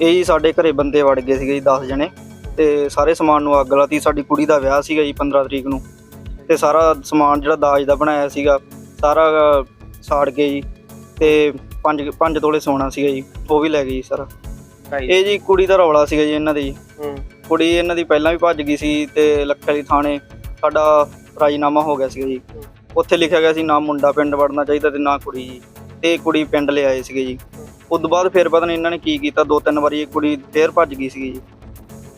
ਇਹ ਜੀ ਸਾਡੇ ਘਰੇ ਬੰਦੇ ਵੜ ਗਏ ਸੀਗੇ ਜੀ 10 ਜਣੇ ਤੇ ਸਾਰੇ ਸਮਾਨ ਨੂੰ ਅੱਗ ਲਾਤੀ। ਸਾਡੀ ਕੁੜੀ ਦਾ ਵਿਆਹ ਸੀਗਾ ਜੀ 15 ਤਰੀਕ ਨੂੰ। ਤੇ ਸਾਰਾ ਸਮਾਨ ਜਿਹੜਾ ਦਾਜ ਦਾ ਬਣਾਇਆ ਸੀਗਾ ਸਾਰਾ ਸਾੜ ਗਏ ਜੀ ਤੇ 5 5 ਤੋਲੇ ਸੋਨਾ ਸੀਗਾ ਜੀ ਉਹ ਵੀ ਲੈ ਗਏ ਜੀ ਸਾਰਾ। ਇਹ ਜੀ ਕੁੜੀ ਦਾ ਰੌਲਾ ਸੀਗਾ ਜੀ ਇਹਨਾਂ ਦੇ। ਜੀ ਕੁੜੀ ਇਹਨਾਂ ਦੀ ਪਹਿਲਾਂ ਵੀ ਭੱਜ ਗਈ ਸੀ ਤੇ ਲੱਖੇ ਵਾਲੀ ਥਾਣੇ ਸਾਡਾ ਰਾਜੀਨਾਮਾ ਹੋ ਗਿਆ ਸੀਗਾ ਜੀ। ਉੱਥੇ ਲਿਖਿਆ ਗਿਆ ਸੀ ਨਾ ਮੁੰਡਾ ਪਿੰਡ ਵੜਨਾ ਚਾਹੀਦਾ ਤੇ ਨਾ ਕੁੜੀ ਜੀ। ਤੇ ਕੁੜੀ ਪਿੰਡ ਲੈ ਆਏ ਸੀਗੇ ਜੀ। ਉਸ ਤੋਂ ਬਾਅਦ ਫਿਰ ਪਤਾ ਨਹੀਂ ਇਹਨਾਂ ਨੇ ਕੀ ਕੀਤਾ ਦੋ ਤਿੰਨ ਵਾਰੀ ਇਹ ਕੁੜੀ ਫੇਰ ਭੱਜ ਗਈ ਸੀਗੀ ਜੀ।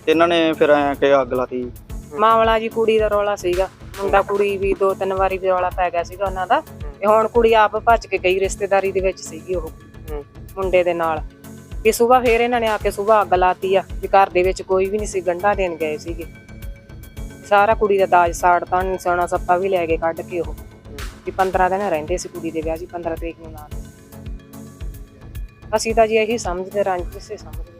ਤੇ ਇਹਨਾਂ ਨੇ ਫਿਰ ਐਂ ਕਿ ਅੱਗ ਲਾਤੀ ਜੀ। ਮਾਮਲਾ ਜੀ ਕੁੜੀ ਦਾ ਰੌਲਾ ਸੀਗਾ। ਮੁੰਡਾ ਕੁੜੀ ਵੀ ਦੋ ਤਿੰਨ ਵਾਰੀ ਵੀ ਰੌਲਾ ਪੈ ਗਿਆ ਸੀਗਾ ਉਹਨਾਂ ਦਾ। ਤੇ ਹੁਣ ਕੁੜੀ ਆਪ ਭੱਜ ਕੇ ਗਈ ਰਿਸ਼ਤੇਦਾਰੀ ਦੇ ਵਿੱਚ ਸੀਗੀ ਉਹ। ਮੁੰਡੇ ਦੇ ਨਾਲ। ਵੀ ਸਵੇਰ ਫੇਰ ਇਹਨਾਂ ਨੇ ਆ ਕੇ ਸਵੇਰ ਅੱਗ ਲਾਤੀ ਆ। ਵੀ ਘਰ ਦੇ ਵਿੱਚ ਕੋਈ ਵੀ ਨਹੀਂ ਸੀ ਗੰਢਾ ਦੇਣ ਗਏ ਸੀਗੇ। ਸਾਰਾ ਕੁੜੀ ਦਾ ਦਾਜ ਸਾੜਤਾ ਉਹਨੇ ਸੋਨਾ ਸੱਪਾ ਵੀ ਲੈ ਕੇ ਕੱਢ ਕੇ ਉਹ। ਵੀ 15 ਦਿਨ ਰਹਿੰਦੇ ਸੀ ਕੁੜੀ ਦੇ ਵਿਆਹ ਜੀ 15 ਤਰੀਕ ਨੂੰ ਨਾਲ ਅਸੀਂ ਤਾਂ ਜੀ ਇਹੀ ਸਮਝਦੇ ਰੰਜਿਸ਼ ਹੀ ਸਮਝਦੇ